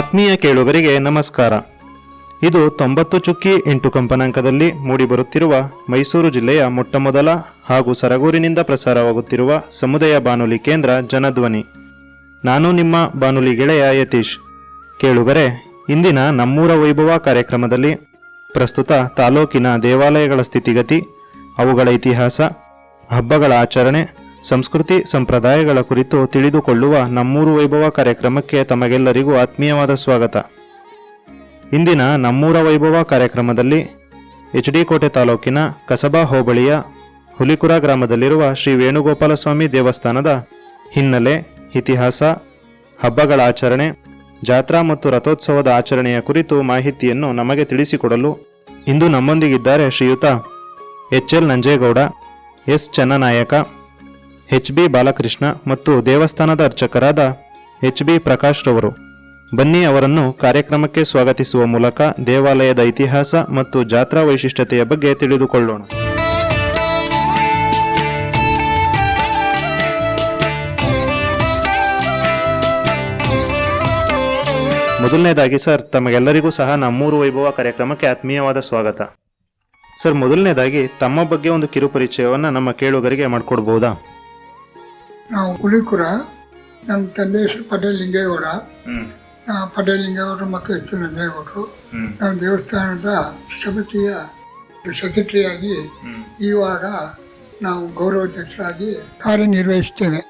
ಆತ್ಮೀಯ ಕೇಳುಗರಿಗೆ ನಮಸ್ಕಾರ. ಇದು ತೊಂಬತ್ತು ಚುಕ್ಕಿ ಎಂಟು ಕಂಪನಾಂಕದಲ್ಲಿ ಮೂಡಿಬರುತ್ತಿರುವ ಮೈಸೂರು ಜಿಲ್ಲೆಯ ಮೊಟ್ಟಮೊದಲ ಹಾಗೂ ಸರಗೂರಿನಿಂದ ಪ್ರಸಾರವಾಗುತ್ತಿರುವ ಸಮುದಾಯ ಬಾನುಲಿ ಕೇಂದ್ರ ಜನಧ್ವನಿ. ನಾನು ನಿಮ್ಮ ಬಾನುಲಿ ಗೆಳೆಯ ಯತೀಶ್. ಕೇಳುಗರೆ, ಇಂದಿನ ನಮ್ಮೂರ ವೈಭವ ಕಾರ್ಯಕ್ರಮದಲ್ಲಿ ಪ್ರಸ್ತುತ ತಾಲೂಕಿನ ದೇವಾಲಯಗಳ ಸ್ಥಿತಿಗತಿ, ಅವುಗಳ ಇತಿಹಾಸ, ಹಬ್ಬಗಳ ಆಚರಣೆ ಸಂಸ್ಕೃತಿ ಸಂಪ್ರದಾಯಗಳ ಕುರಿತು ತಿಳಿದುಕೊಳ್ಳುವ ನಮ್ಮೂರು ವೈಭವ ಕಾರ್ಯಕ್ರಮಕ್ಕೆ ತಮಗೆಲ್ಲರಿಗೂ ಆತ್ಮೀಯವಾದ ಸ್ವಾಗತ. ಇಂದಿನ ನಮ್ಮೂರ ವೈಭವ ಕಾರ್ಯಕ್ರಮದಲ್ಲಿ ಎಚ್ ಡಿ ಕೋಟೆ ತಾಲೂಕಿನ ಕಸಬಾ ಹೋಬಳಿಯ ಹುಲಿಕುರ ಗ್ರಾಮದಲ್ಲಿರುವ ಶ್ರೀ ವೇಣುಗೋಪಾಲಸ್ವಾಮಿ ದೇವಸ್ಥಾನದ ಹಿನ್ನೆಲೆ ಇತಿಹಾಸ, ಹಬ್ಬಗಳ ಆಚರಣೆ, ಜಾತ್ರಾ ಮತ್ತು ರಥೋತ್ಸವದ ಆಚರಣೆಯ ಕುರಿತು ಮಾಹಿತಿಯನ್ನು ನಮಗೆ ತಿಳಿಸಿಕೊಡಲು ಇಂದು ನಮ್ಮೊಂದಿಗಿದ್ದಾರೆ Shriyuta H L Nanjegowda, S Channanayaka H B Balakrishna ಮತ್ತು ದೇವಸ್ಥಾನದ ಅರ್ಚಕರಾದ ಎಚ್ ಬಿ ಪ್ರಕಾಶ್ ರವರು. ಬನ್ನಿ ಅವರನ್ನು ಕಾರ್ಯಕ್ರಮಕ್ಕೆ ಸ್ವಾಗತಿಸುವ ಮೂಲಕ ದೇವಾಲಯದ ಇತಿಹಾಸ ಮತ್ತು ಜಾತ್ರಾ ವೈಶಿಷ್ಟ್ಯತೆಯ ಬಗ್ಗೆ ತಿಳಿದುಕೊಳ್ಳೋಣ. ಮೊದಲನೇದಾಗಿ ಸರ್, ತಮಗೆಲ್ಲರಿಗೂ ಸಹ ನಮ್ಮೂರು ವೈಭವ ಕಾರ್ಯಕ್ರಮಕ್ಕೆ ಆತ್ಮೀಯವಾದ ಸ್ವಾಗತ. ಸರ್, ಮೊದಲನೇದಾಗಿ ತಮ್ಮ ಬಗ್ಗೆ ಒಂದು ಕಿರು ಪರಿಚಯವನ್ನ ನಮ್ಮ ಕೇಳುಗರಿಗೆ ಮಾಡಿಕೊಡ್ಬೋದಾ? ನಾವು ಹುಲಿಕುರ ನಮ್ಮ ತಂದೆ ಹೆಸರು ಪಟೇಲ್ ಲಿಂಗೇಗೌಡ ಆ, ಪಟೇಲ್ ಲಿಂಗೇಗೌಡರ ಮಕ್ಕಳು ಹೆಚ್ಚು ನಂಜೇಗೌಡರು ನಾವು ದೇವಸ್ಥಾನದ ಸಮಿತಿಯ ಸೆಕ್ರೆಟರಿಯಾಗಿ ಇವಾಗ ನಾವು ಗೌರವಾಧ್ಯಕ್ಷರಾಗಿ ಕಾರ್ಯನಿರ್ವಹಿಸ್ತೇವೆ.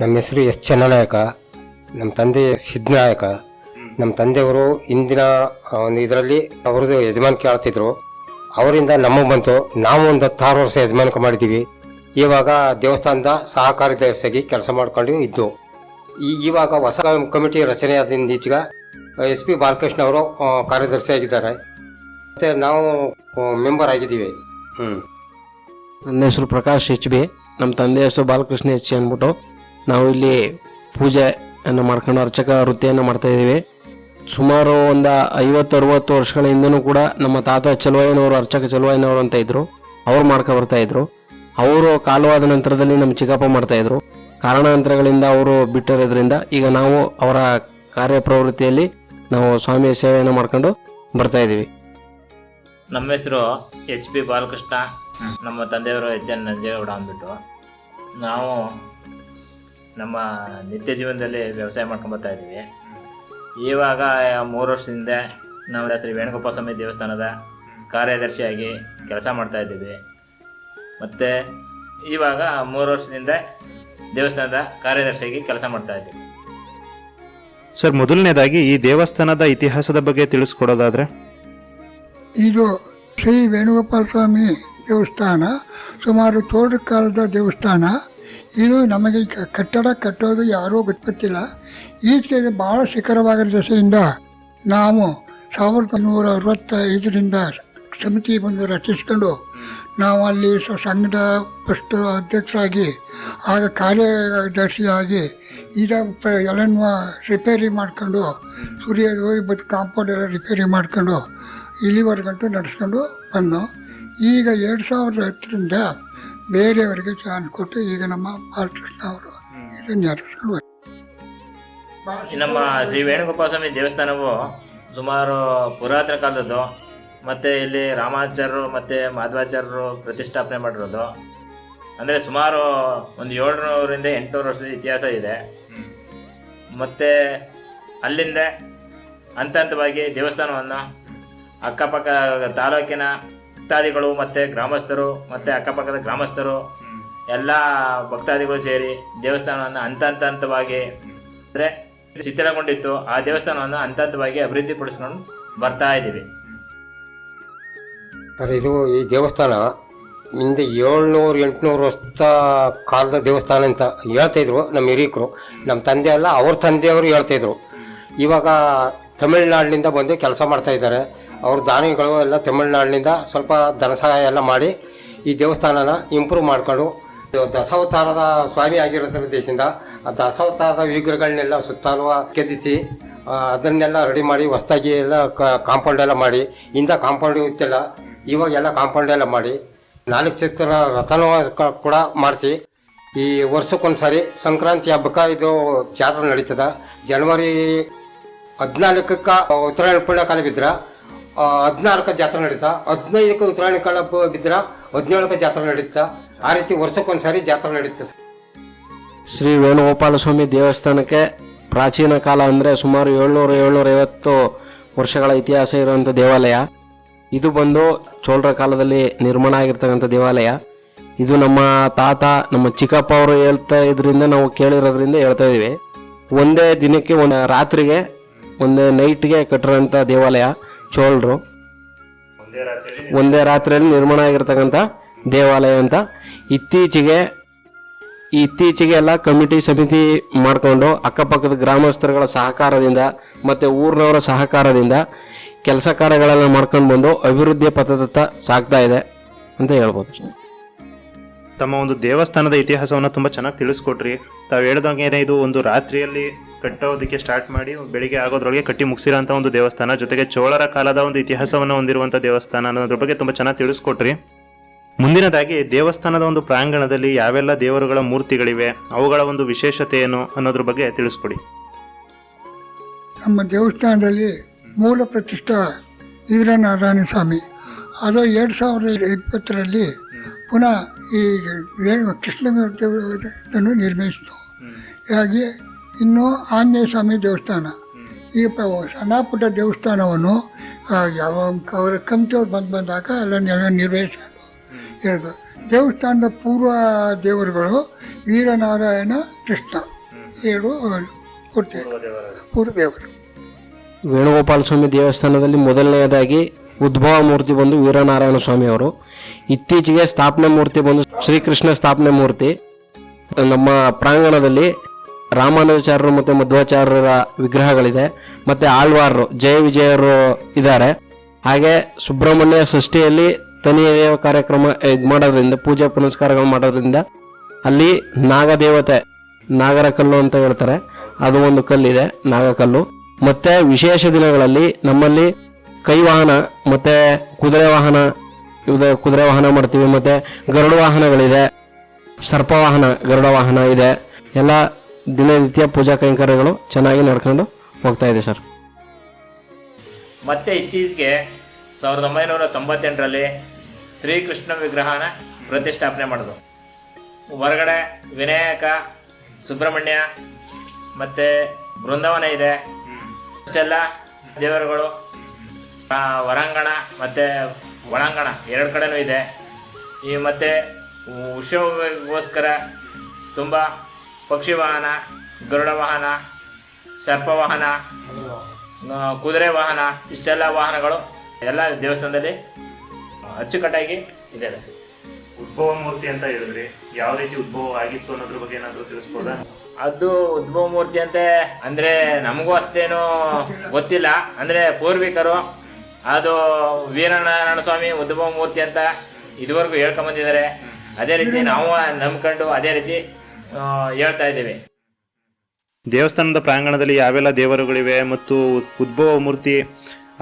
ನಮ್ಮ ಹೆಸರು ಎಸ್ ಚನ್ನನಾಯಕ ನಮ್ಮ ತಂದೆ ಸಿದ್ಧನಾಯಕ ನಮ್ಮ ತಂದೆಯವರು ಇಂದಿನ ಒಂದು ಇದರಲ್ಲಿ ಅವ್ರದ್ದು ಯಜಮಾನಿಕೆ ಆಳ್ತಿದ್ರು. ಅವರಿಂದ ನಮಗೆ ಬಂತು. ನಾವು ಒಂದು ಹತ್ತಾರು ವರ್ಷ ಯಜಮಾನಿಕೆ ಮಾಡಿದ್ದೀವಿ. ಇವಾಗ ದೇವಸ್ಥಾನದ ಸಹಕಾರ್ಯದರ್ಶಿಯಾಗಿ ಕೆಲಸ ಮಾಡ್ಕೊಂಡು ಇದ್ದು. ಇವಾಗ ಹೊಸ ಕಮಿಟಿ ರಚನೆಯಾದಿಂದ ಈಚೆಗೆ ಎಸ್ ಪಿ ಬಾಲಕೃಷ್ಣ ಅವರು ಕಾರ್ಯದರ್ಶಿಯಾಗಿದ್ದಾರೆ. ಮತ್ತು ನಾವು ಮೆಂಬರ್ ಆಗಿದ್ದೀವಿ. ಹ್ಞೂ ನನ್ನ ಹೆಸರು ಪ್ರಕಾಶ್ ಎಚ್ ಬಿ. ನಮ್ಮ ತಂದೆ ಹೆಸರು ಬಾಲಕೃಷ್ಣ ಎಚ್ ಅಂದ್ಬಿಟ್ಟು ನಾವು ಇಲ್ಲಿ ಪೂಜೆಯನ್ನು ಮಾಡ್ಕೊಂಡು ಅರ್ಚಕ ವೃತ್ತಿಯನ್ನು ಮಾಡ್ತಾ ಇದ್ದೀವಿ. ಸುಮಾರು ಒಂದು ಐವತ್ತು, ಅರುವತ್ತು ವರ್ಷಗಳ ಹಿಂದೆನೂ ಕೂಡ ನಮ್ಮ ತಾತ ಚಲುವಯ್ಯನವರು, ಅರ್ಚಕ ಚಲುವಯ್ಯನವರು ಅಂತ ಇದ್ದರು ಅವ್ರು ಮಾಡ್ಕೊ ಬರ್ತಾ ಇದ್ರು. ಅವರು ಕಾಲವಾದ ನಂತರದಲ್ಲಿ ನಮ್ಮ ಚಿಕ್ಕಪ್ಪ ಮಾಡ್ತಾ ಇದ್ರು. ಕಾರಣಾಂತರಗಳಿಂದ ಅವರು ಬಿಟ್ಟಿರೋದ್ರಿಂದ ಈಗ ನಾವು ಅವರ ಕಾರ್ಯಪ್ರವೃತ್ತಿಯಲ್ಲಿ ನಾವು ಸ್ವಾಮಿಯ ಸೇವೆಯನ್ನು ಮಾಡ್ಕೊಂಡು ಬರ್ತಾ ಇದ್ದೀವಿ. ನಮ್ಮ ಹೆಸರು ಎಚ್ ಪಿ ಬಾಲಕೃಷ್ಣ. ನಮ್ಮ ತಂದೆಯವರು ಎಚ್ ಎನ್ ನಂಜೇಗೌಡ ಅಂದ್ಬಿಟ್ಟು. ನಾವು ನಮ್ಮ ನಿತ್ಯ ಜೀವನದಲ್ಲಿ ವ್ಯವಸಾಯ ಮಾಡ್ಕೊಂಡು ಬರ್ತಾ ಇದ್ದೀವಿ. ಇವಾಗ ಮೂರು ವರ್ಷದಿಂದ ನಾವು ಶ್ರೀ ವೇಣುಗೋಪಾಲ ಸ್ವಾಮಿ ದೇವಸ್ಥಾನದ ಕಾರ್ಯದರ್ಶಿಯಾಗಿ ಕೆಲಸ ಮಾಡ್ತಾ ಇದ್ದೀವಿ. ಮತ್ತು ಇವಾಗ ಮೂರು ವರ್ಷದಿಂದ ದೇವಸ್ಥಾನದ ಕಾರ್ಯದರ್ಶಿಯಾಗಿ ಕೆಲಸ ಮಾಡ್ತಾ ಇದ್ದೀವಿ ಸರ್ ಮೊದಲನೇದಾಗಿ ಈ ದೇವಸ್ಥಾನದ ಇತಿಹಾಸದ ಬಗ್ಗೆ ತಿಳಿಸ್ಕೊಡೋದಾದ್ರೆ? ಇದು ಶ್ರೀ ವೇಣುಗೋಪಾಲ ಸ್ವಾಮಿ ದೇವಸ್ಥಾನ ಸುಮಾರು ತೋಟ ಕಾಲದ ದೇವಸ್ಥಾನ. ಇದು ನಮಗೆ ಕ- ಕಟ್ಟಡ ಕಟ್ಟೋದು ಯಾರೂ ಗೊತ್ತಿಲ್ಲ ಈಚೆಗೆ ಭಾಳ ಶಿಖರವಾಗಿರೋ ದೆಸೆಯಿಂದ ನಾವು ಸಾವಿರದ ನೂರ ಅರವತ್ತೈದರಿಂದ ಸಮಿತಿ ಬಂದು ರಚಿಸ್ಕೊಂಡು ನಾವು ಅಲ್ಲಿ ಸ- ಸಂಘದ ಫಸ್ಟ್ ಅಧ್ಯಕ್ಷರಾಗಿ, ಆಗ ಕಾರ್ಯದರ್ಶಿಯಾಗಿ ಈಗ ಪ ಎಲ್ಲನೂ ರಿಪೇರಿ ಮಾಡ್ಕೊಂಡು, ಸೂರ್ಯ ಹೋಗಿ ಬದು ಕಾಂಪೌಂಡ್ ಎಲ್ಲ ರಿಪೇರಿ ಮಾಡ್ಕೊಂಡು ಇಲ್ಲಿವರೆಗಂಟು ನಡೆಸ್ಕೊಂಡು ಬಂದು ಈಗ ಎರಡು ಸಾವಿರದ ಹತ್ತರಿಂದ ಬೇರೆಯವರಿಗೆ ಚಾನ್ಸ್ ಕೊಟ್ಟು ಈಗ ನಮ್ಮ ಅವರು ಇದನ್ನು ನಡೆಸ್ಕೊಂಡು ನಮ್ಮ ಶ್ರೀ ವೇಣುಗೋಪಾಲ ಸ್ವಾಮಿ ದೇವಸ್ಥಾನವು ಸುಮಾರು ಪುರಾತನ ಕಾಲದ್ದು. ಮತ್ತು ಇಲ್ಲಿ ರಾಮಾಚಾರ್ಯರು ಮತ್ತು ಮಾಧ್ವಾಚಾರ್ಯರು ಪ್ರತಿಷ್ಠಾಪನೆ ಮಾಡಿರೋದು. ಅಂದರೆ ಸುಮಾರು ಒಂದು ಏಳ್ನೂರಿಂದ ಎಂಟುನೂರು ವರ್ಷದ ಇತಿಹಾಸ ಇದೆ. ಮತ್ತು ಅಲ್ಲಿಂದ ಹಂತ ಹಂತವಾಗಿ ದೇವಸ್ಥಾನವನ್ನು ಅಕ್ಕಪಕ್ಕ ತಾಲೂಕಿನ ಭಕ್ತಾದಿಗಳು ಮತ್ತು ಗ್ರಾಮಸ್ಥರು ಮತ್ತು ಅಕ್ಕಪಕ್ಕದ ಗ್ರಾಮಸ್ಥರು ಎಲ್ಲ ಭಕ್ತಾದಿಗಳು ಸೇರಿ ದೇವಸ್ಥಾನವನ್ನು ಹಂತ ಹಂತ ಹಂತವಾಗಿ ಅಂದರೆ ಶಿಥಿಲಗೊಂಡಿತ್ತು ಆ ದೇವಸ್ಥಾನವನ್ನು ಹಂತ ಹಂತವಾಗಿ ಅಭಿವೃದ್ಧಿಪಡಿಸ್ಕೊಂಡು ಬರ್ತಾ ಇದ್ದೀವಿ. ಸರ್, ಇದು ಈ ದೇವಸ್ಥಾನ ಹಿಂದೆ ಏಳ್ನೂರು, ಎಂಟುನೂರು ವರ್ಷ ಕಾಲದ ದೇವಸ್ಥಾನ ಅಂತ ಹೇಳ್ತಾಯಿದ್ರು ನಮ್ಮ ಹಿರಿಯಕರು. ನಮ್ಮ ತಂದೆ ಅಲ್ಲ, ಅವ್ರ ತಂದೆಯವರು ಹೇಳ್ತಾಯಿದ್ರು ಇವಾಗ ತಮಿಳ್ನಾಡಿನಿಂದ ಬಂದು ಕೆಲಸ ಮಾಡ್ತಾ ಇದ್ದಾರೆ. ಅವ್ರ ದಾನಿಗಳು ಎಲ್ಲ ತಮಿಳ್ನಾಡಿನಿಂದ ಸ್ವಲ್ಪ ಧನ ಸಹಾಯ ಎಲ್ಲ ಮಾಡಿ ಈ ದೇವಸ್ಥಾನನ ಇಂಪ್ರೂವ್ ಮಾಡಿಕೊಂಡು ದಶಾವತಾರದ ಸ್ವಾಮಿ ಆಗಿರೋ ದೇಶದಿಂದ ಆ ದಶಾವತಾರದ ವಿಗ್ರಹಗಳನ್ನೆಲ್ಲ ಸುತ್ತಲೂ ಕೆದಿಸಿ ಅದನ್ನೆಲ್ಲ ರೆಡಿ ಮಾಡಿ, ಹೊಸ್ದಾಗಿ ಎಲ್ಲ ಕಾಂಪೌಂಡ್ ಎಲ್ಲ ಮಾಡಿ, ಇಂದ ಕಾಂಪೌಂಡ್ ಇತ್ತಿಲ್ಲ ಇವಾಗ ಎಲ್ಲ ಕಾಂಪೌಂಡ್ ಎಲ್ಲ ಮಾಡಿ, ನಾಲ್ಕು ಚಿತ್ರ ರಥನ ಕೂಡ ಮಾಡಿಸಿ, ಈ ವರ್ಷಕ್ಕೊಂದ್ಸರಿ ಸಂಕ್ರಾಂತಿ ಹಬ್ಬಕ್ಕೆ ಇದು ಜಾತ್ರೆ ನಡೀತದ. ಜನವರಿ ಹದಿನಾಲ್ಕಕ್ಕೆ ಉತ್ತರಾಯಣ ಪೂರ್ಣ ಕಾಲ ಬಿದ್ರೆ ಜಾತ್ರೆ ನಡೀತಾ. ಹದಿನೈದಕ್ಕೆ ಉತ್ತರಾಯಣ ಕಾಲ ಬಿದ್ರೆ, ಹದಿನೇಳಕ್ಕೆ ಜಾತ್ರೆ ನಡೀತಾ. ಆ ರೀತಿ ವರ್ಷಕ್ಕೊಂದ್ಸಾರಿ ಜಾತ್ರೆ ನಡೀತಾ. ಶ್ರೀ ವೇಣುಗೋಪಾಲ ಸ್ವಾಮಿ ದೇವಸ್ಥಾನಕ್ಕೆ ಪ್ರಾಚೀನ ಕಾಲ ಅಂದರೆ ಸುಮಾರು ಏಳ್ನೂರು ಏಳ್ನೂರ ಐವತ್ತು ವರ್ಷಗಳ ಇತಿಹಾಸ ಇರುವಂಥ ದೇವಾಲಯ. ಇದು ಬಂದು ಚೋಳರ ಕಾಲದಲ್ಲಿ ನಿರ್ಮಾಣ ಆಗಿರ್ತಕ್ಕಂಥ ದೇವಾಲಯ. ಇದು ನಮ್ಮ ತಾತ, ನಮ್ಮ ಚಿಕ್ಕಪ್ಪ ಅವರು ಹೇಳ್ತಾ ಇದ್ರಿಂದ ನಾವು ಕೇಳಿರೋದ್ರಿಂದ ಹೇಳ್ತಾ ಇದೀವಿ ಒಂದೇ ದಿನಕ್ಕೆ ಒಂದು ರಾತ್ರಿಗೆ, ಒಂದೇ ನೈಟ್ಗೆ ಕಟ್ಟಿರೋಂಥ ದೇವಾಲಯ ಚೋಳರು. ಒಂದೇ ರಾತ್ರಿಯಲ್ಲಿ ನಿರ್ಮಾಣ ಆಗಿರ್ತಕ್ಕಂಥ ದೇವಾಲಯ ಅಂತ. ಇತ್ತೀಚೆಗೆ ಇತ್ತೀಚೆಗೆ ಎಲ್ಲ ಕಮಿಟಿ ಸಮಿತಿ ಮಾಡಿಕೊಂಡು ಅಕ್ಕಪಕ್ಕದ ಗ್ರಾಮಸ್ಥರುಗಳ ಸಹಕಾರದಿಂದ ಮತ್ತು ಊರಿನವರ ಸಹಕಾರದಿಂದ ಕೆಲಸ ಕಾರ್ಯಗಳೆಲ್ಲ ಮಾಡ್ಕೊಂಡು ಬಂದು ಅಭಿವೃದ್ಧಿಯ ಪಥದತ್ತ ಸಾಗ್ತಾ ಇದೆ ಅಂತ ಹೇಳ್ಬೋದು. ತಮ್ಮ ಒಂದು ದೇವಸ್ಥಾನದ ಇತಿಹಾಸವನ್ನು ತುಂಬ ಚೆನ್ನಾಗಿ ತಿಳಿಸ್ಕೊಟ್ರಿ. ತಾವು ಹೇಳ್ದಂಗೆ ಇದು ಒಂದು ರಾತ್ರಿಯಲ್ಲಿ ಕಟ್ಟೋದಕ್ಕೆ ಸ್ಟಾರ್ಟ್ ಮಾಡಿ ಬೆಳಿಗ್ಗೆ ಆಗೋದ್ರೊಳಗೆ ಕಟ್ಟಿ ಮುಗಿಸಿರೋಂಥ ಒಂದು ದೇವಸ್ಥಾನ ಜೊತೆಗೆ ಚೋಳರ ಕಾಲದ ಒಂದು ಇತಿಹಾಸವನ್ನು ಹೊಂದಿರುವಂಥ ದೇವಸ್ಥಾನ ಅನ್ನೋದ್ರ ಬಗ್ಗೆ ತುಂಬ ಚೆನ್ನಾಗಿ ತಿಳಿಸ್ಕೊಟ್ರಿ. ಮುಂದಿನದಾಗಿ ದೇವಸ್ಥಾನದ ಒಂದು ಪ್ರಾಂಗಣದಲ್ಲಿ ಯಾವೆಲ್ಲ ದೇವರುಗಳ ಮೂರ್ತಿಗಳಿವೆ ಅವುಗಳ ಒಂದು ವಿಶೇಷತೆ ಏನು ಅನ್ನೋದ್ರ ಬಗ್ಗೆ ತಿಳಿಸ್ಕೊಡಿ. ನಮ್ಮ ದೇವಸ್ಥಾನದಲ್ಲಿ ಮೂಲ ಪ್ರತಿಷ್ಠ ವೀರನಾರಾಯಣ ಸ್ವಾಮಿ. ಅದು ಎರಡು ಸಾವಿರದ ಇಪ್ಪತ್ತರಲ್ಲಿ ಪುನಃ ಈ ವೇಣು ಕೃಷ್ಣ ದೇವರನ್ನು ನಿರ್ಮಿಸಿತು. ಹಾಗೆ ಇನ್ನು ಆಂಜನೇಯ ಸ್ವಾಮಿ ದೇವಸ್ಥಾನ. ಈ ಪ- ಸಣ್ಣ ಪುಟ್ಟ ದೇವಸ್ಥಾನವನ್ನು ಯಾವ ಅವರ ಕಮಿಟಿಯವ್ರು ಬಂದು ಬಂದಾಗ ಎಲ್ಲ ನಿರ್ವಹಿಸ ಹೇಳಿದ್ರು ದೇವಸ್ಥಾನದ ಪೂರ್ವ ದೇವರುಗಳು ವೀರನಾರಾಯಣ ಕೃಷ್ಣ. ಹೇಳು ಕೊಡ್ತೇವೆ ಪೂರ್ವ ದೇವರು. ವೇಣುಗೋಪಾಲ ಸ್ವಾಮಿ ದೇವಸ್ಥಾನದಲ್ಲಿ ಮೊದಲನೆಯದಾಗಿ ಉದ್ಭವ ಮೂರ್ತಿ ಬಂದು ವೀರನಾರಾಯಣ ಸ್ವಾಮಿ ಅವರು. ಇತ್ತೀಚೆಗೆ ಸ್ಥಾಪನೆ ಮೂರ್ತಿ ಬಂದು ಶ್ರೀಕೃಷ್ಣ ಸ್ಥಾಪನೆ ಮೂರ್ತಿ. ನಮ್ಮ ಪ್ರಾಂಗಣದಲ್ಲಿ ರಾಮಾನುಜಾಚಾರ್ಯರು ಮತ್ತು ಮಧ್ವಾಚಾರ್ಯರ ವಿಗ್ರಹಗಳಿದೆ. ಮತ್ತೆ ಆಳ್ವಾರರು, ಜಯ ವಿಜಯರು ಇದ್ದಾರೆ. ಹಾಗೆ ಸುಬ್ರಹ್ಮಣ್ಯ ಸೃಷ್ಟಿಯಲ್ಲಿ ತನಿಯ ಕಾರ್ಯಕ್ರಮ ಇದು ಮಾಡೋದ್ರಿಂದ, ಪೂಜೆ ಪುನಸ್ಕಾರಗಳು ಮಾಡೋದ್ರಿಂದ ಅಲ್ಲಿ ನಾಗದೇವತೆ ನಾಗರ ಕಲ್ಲು ಅಂತ ಹೇಳ್ತಾರೆ. ಅದು ಒಂದು ಕಲ್ಲಿದೆ, ನಾಗಕಲ್ಲು. ಮತ್ತೆ ವಿಶೇಷ ದಿನಗಳಲ್ಲಿ ನಮ್ಮಲ್ಲಿ ಕೈ ವಾಹನ ಮತ್ತೆ ಕುದುರೆ ವಾಹನ, ಇದು ಕುದುರೆ ವಾಹನ ಮಾಡ್ತೀವಿ, ಮತ್ತೆ ಗರುಡ ವಾಹನಗಳಿದೆ, ಸರ್ಪ ವಾಹನ, ಗರುಡ ವಾಹನ ಇದೆ. ಎಲ್ಲ ದಿನನಿತ್ಯ ಪೂಜಾ ಕೈಂಕರ್ಯಗಳು ಚೆನ್ನಾಗಿ ನಡ್ಕೊಂಡು ಹೋಗ್ತಾ ಇದೆ ಸರ್. ಮತ್ತೆ ಇತ್ತೀಚೆಗೆ ಸಾವಿರದ ಒಂಬೈನೂರ ತೊಂಬತ್ತೆಂಟರಲ್ಲಿ ಶ್ರೀಕೃಷ್ಣ ವಿಗ್ರಹನ ಪ್ರತಿಷ್ಠಾಪನೆ ಮಾಡಿದ್ರು. ಹೊರಗಡೆ ವಿನಾಯಕ, ಸುಬ್ರಹ್ಮಣ್ಯ, ಮತ್ತು ಬೃಂದಾವನ ಇದೆ. ಅಷ್ಟೆಲ್ಲ ದೇವರುಗಳು ಹೊರಾಂಗಣ ಮತ್ತು ಒಳಾಂಗಣ ಎರಡು ಕಡೆನೂ ಇದೆ. ಈ ಮತ್ತು ಉತ್ಸವಗೋಸ್ಕರ ತುಂಬ ಪಕ್ಷಿ ವಾಹನ, ಗರುಡ ವಾಹನ, ಸರ್ಪ ವಾಹನ ಕುದುರೆ ವಾಹನ, ಇಷ್ಟೆಲ್ಲ ವಾಹನಗಳು ಎಲ್ಲ ದೇವಸ್ಥಾನದಲ್ಲಿ ಅಚ್ಚುಕಟ್ಟಾಗಿ ಇದೆ. ಉದ್ಭವ ಮೂರ್ತಿ ಅಂತ ಹೇಳಿದ್ರಿ. ಯಾವ ರೀತಿ ಉದ್ಭವ ಆಗಿತ್ತು ಅನ್ನೋದ್ರ ಬಗ್ಗೆ ಏನಾದರೂ ತಿಳಿಸ್ಬೋದಾ? ಅದು ಉದ್ಭವ ಮೂರ್ತಿ ಅಂತೆ. ಅಂದ್ರೆ ನಮಗೂ ಅಷ್ಟೇನು ಗೊತ್ತಿಲ್ಲ. ಅಂದ್ರೆ ಪೂರ್ವಿಕರು, ಅದು ವೀರನಾರಾಯಣ ಸ್ವಾಮಿ ಉದ್ಭವ ಮೂರ್ತಿ ಅಂತ ಇದುವರೆಗೂ ಹೇಳ್ಕೊಂಬಂದಿದ್ದಾರೆ ಅದೇ ರೀತಿ ನಾವು ನಂಬ್ಕೊಂಡು ಅದೇ ರೀತಿ ಹೇಳ್ತಾ ಇದ್ದೀವಿ. ದೇವಸ್ಥಾನದ ಪ್ರಾಂಗಣದಲ್ಲಿ ಯಾವೆಲ್ಲ ದೇವರುಗಳಿವೆ ಮತ್ತು ಉದ್ಭವ ಮೂರ್ತಿ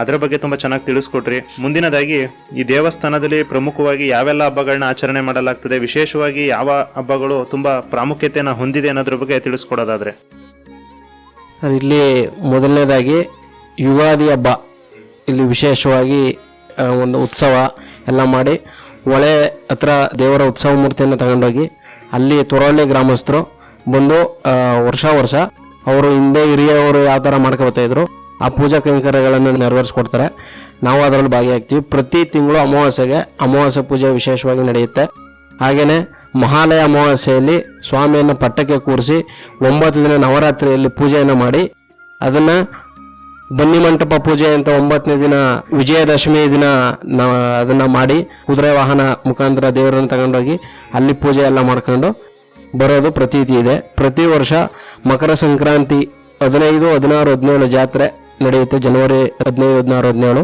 ಅದರ ಬಗ್ಗೆ ತುಂಬ ಚೆನ್ನಾಗಿ ತಿಳಿಸ್ಕೊಟ್ರಿ. ಮುಂದಿನದಾಗಿ, ಈ ದೇವಸ್ಥಾನದಲ್ಲಿ ಪ್ರಮುಖವಾಗಿ ಯಾವೆಲ್ಲ ಹಬ್ಬಗಳನ್ನ ಆಚರಣೆ ಮಾಡಲಾಗ್ತದೆ, ವಿಶೇಷವಾಗಿ ಯಾವ ಹಬ್ಬಗಳು ತುಂಬ ಪ್ರಾಮುಖ್ಯತೆಯನ್ನು ಹೊಂದಿದೆ ಅನ್ನೋದ್ರ ಬಗ್ಗೆ ತಿಳಿಸ್ಕೊಡೋದಾದ್ರೆ. ಇಲ್ಲಿ ಮೊದಲನೇದಾಗಿ ಯುಗಾದಿ ಹಬ್ಬ. ಇಲ್ಲಿ ವಿಶೇಷವಾಗಿ ಒಂದು ಉತ್ಸವ ಎಲ್ಲ ಮಾಡಿ, ಹೊಳೆ ಹತ್ರ ದೇವರ ಉತ್ಸವ ಮೂರ್ತಿಯನ್ನು ತಗೊಂಡೋಗಿ, ಅಲ್ಲಿ ತೊರವಳ್ಳಿ ಗ್ರಾಮಸ್ಥರು ಬಂದು ವರ್ಷ ವರ್ಷ ಅವರು ಹಿಂದೆ ಹಿರಿಯವರು ಯಾವ ಥರ ಮಾಡ್ಕೋತಾ ಇದ್ರು ಆ ಪೂಜಾ ಕೈಂಕರ್ಯಗಳನ್ನು ನೆರವೇರಿಸ್ಕೊಡ್ತಾರೆ. ನಾವು ಅದರಲ್ಲಿ ಭಾಗಿಯಾಗ್ತೀವಿ. ಪ್ರತಿ ತಿಂಗಳು ಅಮಾವಾಸ್ಯೆಗೆ ಅಮಾವಾಸ್ಯೆ ಪೂಜೆ ವಿಶೇಷವಾಗಿ ನಡೆಯುತ್ತೆ. ಹಾಗೆಯೇ ಮಹಾಲಯ ಅಮಾವಾಸ್ಯೆಯಲ್ಲಿ ಸ್ವಾಮಿಯನ್ನು ಪಟ್ಟಕ್ಕೆ ಕೂರಿಸಿ ಒಂಬತ್ತು ದಿನ ನವರಾತ್ರಿಯಲ್ಲಿ ಪೂಜೆಯನ್ನು ಮಾಡಿ, ಅದನ್ನು ಬನ್ನಿ ಮಂಟಪ ಪೂಜೆ ಅಂತ ಒಂಬತ್ತನೇ ದಿನ ವಿಜಯದಶಮಿ ದಿನ ಅದನ್ನು ಮಾಡಿ ಕುದುರೆ ವಾಹನ ಮುಖಾಂತರ ದೇವರನ್ನು ತಗೊಂಡೋಗಿ ಅಲ್ಲಿ ಪೂಜೆ ಎಲ್ಲ ಮಾಡ್ಕೊಂಡು ಬರೋದು ಪ್ರತೀತಿ ಇದೆ. ಪ್ರತಿ ವರ್ಷ ಮಕರ ಸಂಕ್ರಾಂತಿ ಹದಿನೈದು, ಹದಿನಾರು, ಹದಿನೇಳು ಜಾತ್ರೆ ನಡೆಯುತ್ತೆ ಜನವರಿ ಹದಿನೈದು, ಹದಿನಾರು, ಹದಿನೇಳು.